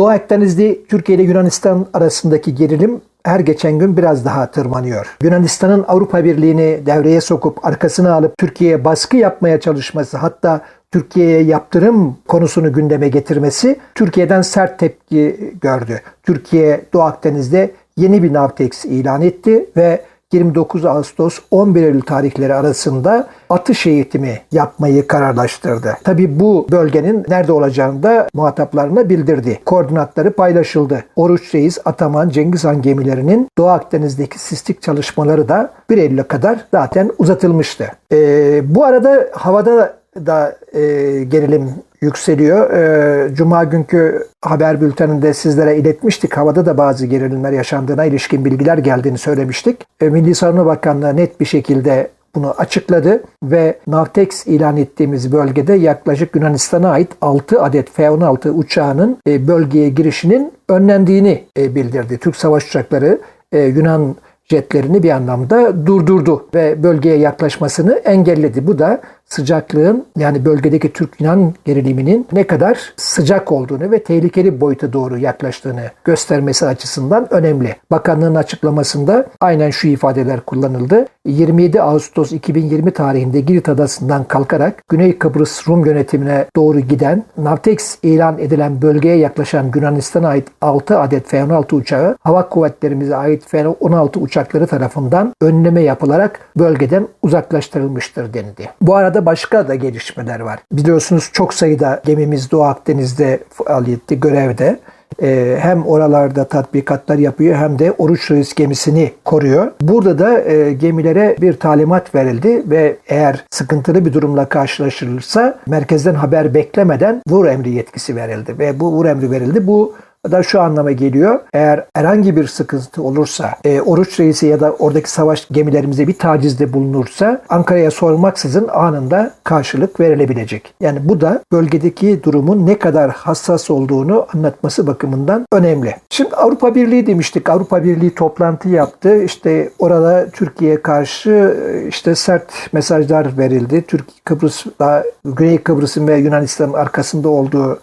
Doğu Akdeniz'de Türkiye ile Yunanistan arasındaki gerilim her geçen gün biraz daha tırmanıyor. Yunanistan'ın Avrupa Birliği'ni devreye sokup arkasına alıp Türkiye'ye baskı yapmaya çalışması hatta Türkiye'ye yaptırım konusunu gündeme getirmesi Türkiye'den sert tepki gördü. Türkiye Doğu Akdeniz'de yeni bir Navtex ilan etti ve 29 Ağustos 11 Eylül tarihleri arasında atış eğitimi yapmayı kararlaştırdı. Tabi bu bölgenin nerede olacağını da muhataplarına bildirdi. Koordinatları paylaşıldı. Oruç Reis, Ataman, Cengiz Han gemilerinin Doğu Akdeniz'deki sistik çalışmaları da 1 Eylül'e kadar zaten uzatılmıştı. Ee, bu arada havada da e, gerilim yükseliyor. E, Cuma günkü haber bülteninde sizlere iletmiştik. Havada da bazı gerilimler yaşandığına ilişkin bilgiler geldiğini söylemiştik. E, Milli Savunma Bakanlığı net bir şekilde bunu açıkladı ve Navtex ilan ettiğimiz bölgede yaklaşık Yunanistan'a ait 6 adet F-16 uçağının e, bölgeye girişinin önlendiğini e, bildirdi. Türk savaş uçakları e, Yunan jetlerini bir anlamda durdurdu ve bölgeye yaklaşmasını engelledi. Bu da sıcaklığın yani bölgedeki Türk-Yunan geriliminin ne kadar sıcak olduğunu ve tehlikeli boyuta doğru yaklaştığını göstermesi açısından önemli. Bakanlığın açıklamasında aynen şu ifadeler kullanıldı. 27 Ağustos 2020 tarihinde Girit Adası'ndan kalkarak Güney Kıbrıs Rum yönetimine doğru giden Navtex ilan edilen bölgeye yaklaşan Yunanistan'a ait 6 adet F-16 uçağı hava kuvvetlerimize ait F-16 uçakları tarafından önleme yapılarak bölgeden uzaklaştırılmıştır denildi. Bu arada başka da gelişmeler var. Biliyorsunuz çok sayıda gemimiz Doğu Akdeniz'de faaliyette, görevde. Ee, hem oralarda tatbikatlar yapıyor hem de Oruç Reis gemisini koruyor. Burada da e, gemilere bir talimat verildi ve eğer sıkıntılı bir durumla karşılaşılırsa merkezden haber beklemeden vur emri yetkisi verildi ve bu vur emri verildi. Bu da şu anlama geliyor. Eğer herhangi bir sıkıntı olursa, e, Oruç Reisi ya da oradaki savaş gemilerimize bir tacizde bulunursa Ankara'ya sormaksızın anında karşılık verilebilecek. Yani bu da bölgedeki durumun ne kadar hassas olduğunu anlatması bakımından önemli. Şimdi Avrupa Birliği demiştik. Avrupa Birliği toplantı yaptı. İşte orada Türkiye'ye karşı e, işte sert mesajlar verildi. Türkiye Kıbrıs'ta Güney Kıbrıs'ın ve Yunanistan'ın arkasında olduğu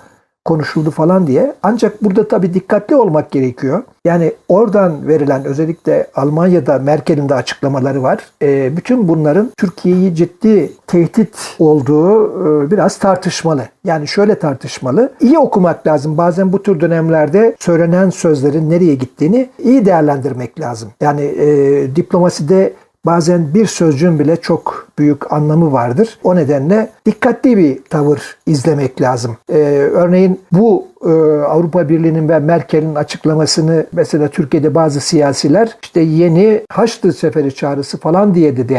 konuşuldu falan diye. Ancak burada tabii dikkatli olmak gerekiyor. Yani oradan verilen özellikle Almanya'da Merkel'in de açıklamaları var. E, bütün bunların Türkiye'yi ciddi tehdit olduğu e, biraz tartışmalı. Yani şöyle tartışmalı. İyi okumak lazım. Bazen bu tür dönemlerde söylenen sözlerin nereye gittiğini iyi değerlendirmek lazım. Yani e, diplomaside Bazen bir sözcüğün bile çok büyük anlamı vardır. O nedenle dikkatli bir tavır izlemek lazım. Ee, örneğin bu e, Avrupa Birliği'nin ve Merkel'in açıklamasını mesela Türkiye'de bazı siyasiler işte yeni Haçlı Seferi çağrısı falan diye de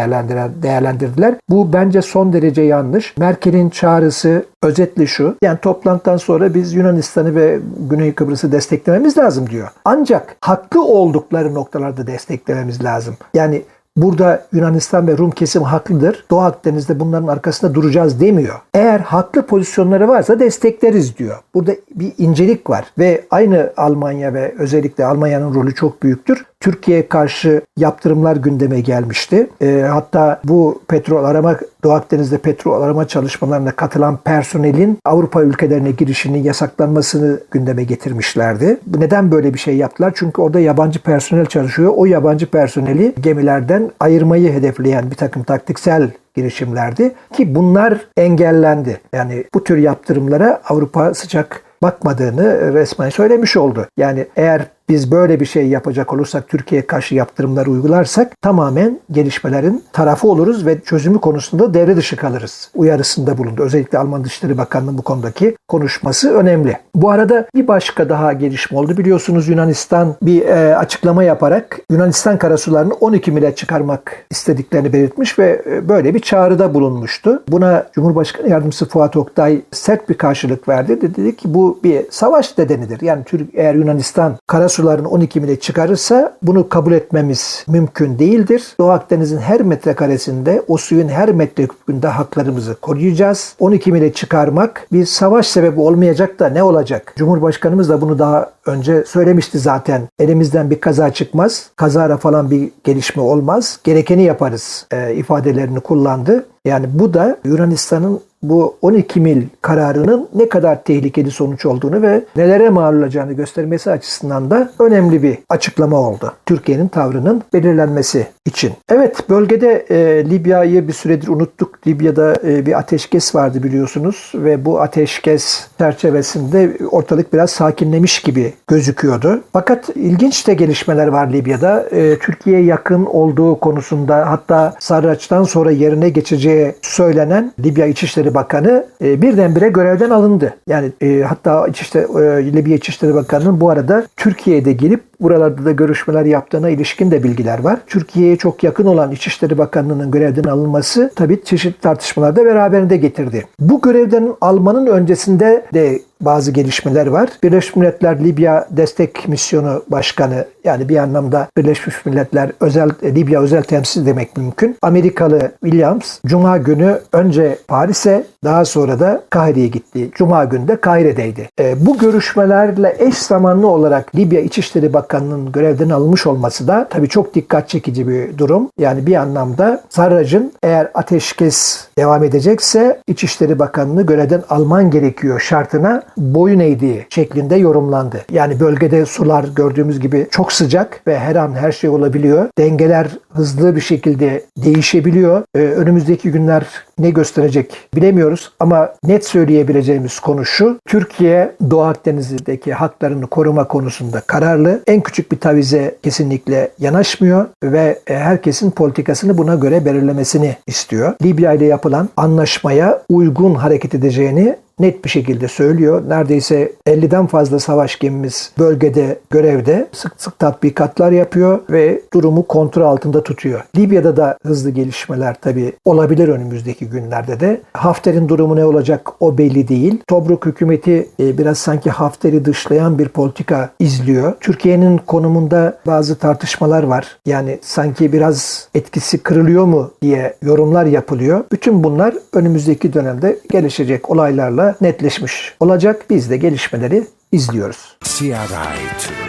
değerlendirdiler. Bu bence son derece yanlış. Merkel'in çağrısı özetli şu. Yani toplantıdan sonra biz Yunanistan'ı ve Güney Kıbrıs'ı desteklememiz lazım diyor. Ancak haklı oldukları noktalarda desteklememiz lazım. Yani Burada Yunanistan ve Rum kesim haklıdır. Doğu Akdeniz'de bunların arkasında duracağız demiyor. Eğer haklı pozisyonları varsa destekleriz diyor. Burada bir incelik var ve aynı Almanya ve özellikle Almanya'nın rolü çok büyüktür. Türkiye'ye karşı yaptırımlar gündeme gelmişti. E, hatta bu petrol arama, Doğu Akdeniz'de petrol arama çalışmalarına katılan personelin Avrupa ülkelerine girişinin yasaklanmasını gündeme getirmişlerdi. Neden böyle bir şey yaptılar? Çünkü orada yabancı personel çalışıyor. O yabancı personeli gemilerden ayırmayı hedefleyen bir takım taktiksel girişimlerdi ki bunlar engellendi. Yani bu tür yaptırımlara Avrupa sıcak bakmadığını resmen söylemiş oldu. Yani eğer biz böyle bir şey yapacak olursak, Türkiye'ye karşı yaptırımlar uygularsak tamamen gelişmelerin tarafı oluruz ve çözümü konusunda devre dışı kalırız. Uyarısında bulundu. Özellikle Alman Dışişleri Bakanlığı'nın bu konudaki konuşması önemli. Bu arada bir başka daha gelişme oldu. Biliyorsunuz Yunanistan bir e, açıklama yaparak Yunanistan karasularını 12 mile çıkarmak istediklerini belirtmiş ve e, böyle bir çağrıda bulunmuştu. Buna Cumhurbaşkanı Yardımcısı Fuat Oktay sert bir karşılık verdi. Dedi ki bu bir savaş nedenidir. Yani Türk eğer Yunanistan karasularını 12 mile çıkarırsa bunu kabul etmemiz mümkün değildir. Doğu Akdeniz'in her metrekaresinde o suyun her metreküpünde haklarımızı koruyacağız. 12 mile çıkarmak bir savaş sebebi olmayacak da ne olacak? Cumhurbaşkanımız da bunu daha önce söylemişti zaten. Elimizden bir kaza çıkmaz. Kazara falan bir gelişme olmaz. Gerekeni yaparız e, ifadelerini kullandı. Yani bu da Yunanistan'ın bu 12 mil kararının ne kadar tehlikeli sonuç olduğunu ve nelere mal olacağını göstermesi açısından da önemli bir açıklama oldu. Türkiye'nin tavrının belirlenmesi için. Evet bölgede e, Libya'yı bir süredir unuttuk. Libya'da e, bir ateşkes vardı biliyorsunuz ve bu ateşkes çerçevesinde ortalık biraz sakinlemiş gibi gözüküyordu. Fakat ilginç de gelişmeler var Libya'da. E, Türkiye'ye yakın olduğu konusunda hatta Sarraç'tan sonra yerine geçeceği söylenen Libya İçişleri Bakanı e, birdenbire görevden alındı. Yani e, hatta İçişleri, e, Libya İçişleri Bakanı'nın bu arada Türkiye'de gelip buralarda da görüşmeler yaptığına ilişkin de bilgiler var. Türkiye'ye çok yakın olan İçişleri Bakanlığı'nın görevden alınması tabii çeşitli tartışmalar da beraberinde getirdi. Bu görevden almanın öncesinde de bazı gelişmeler var. Birleşmiş Milletler Libya Destek Misyonu Başkanı yani bir anlamda Birleşmiş Milletler özel Libya özel temsil demek mümkün. Amerikalı Williams Cuma günü önce Paris'e daha sonra da Kahire'ye gitti. Cuma günü de Kahire'deydi. E, bu görüşmelerle eş zamanlı olarak Libya İçişleri Bakanı'nın görevden alınmış olması da tabii çok dikkat çekici bir durum. Yani bir anlamda Sarrac'ın eğer ateşkes devam edecekse İçişleri Bakanı'nı görevden alman gerekiyor şartına boyun eğdiği şeklinde yorumlandı. Yani bölgede sular gördüğümüz gibi çok sıcak ve her an her şey olabiliyor. Dengeler hızlı bir şekilde değişebiliyor. Ee, önümüzdeki günler ne gösterecek bilemiyoruz ama net söyleyebileceğimiz konu şu. Türkiye Doğu Akdeniz'deki haklarını koruma konusunda kararlı. En küçük bir tavize kesinlikle yanaşmıyor ve e, herkesin politikasını buna göre belirlemesini istiyor. Libya ile yapılan anlaşmaya uygun hareket edeceğini net bir şekilde söylüyor. Neredeyse 50'den fazla savaş gemimiz bölgede görevde sık sık tatbikatlar yapıyor ve durumu kontrol altında tutuyor. Libya'da da hızlı gelişmeler tabii olabilir önümüzdeki günlerde de. Hafter'in durumu ne olacak o belli değil. Tobruk hükümeti e, biraz sanki Hafter'i dışlayan bir politika izliyor. Türkiye'nin konumunda bazı tartışmalar var. Yani sanki biraz etkisi kırılıyor mu diye yorumlar yapılıyor. Bütün bunlar önümüzdeki dönemde gelişecek olaylarla netleşmiş olacak. Biz de gelişmeleri izliyoruz. CRI2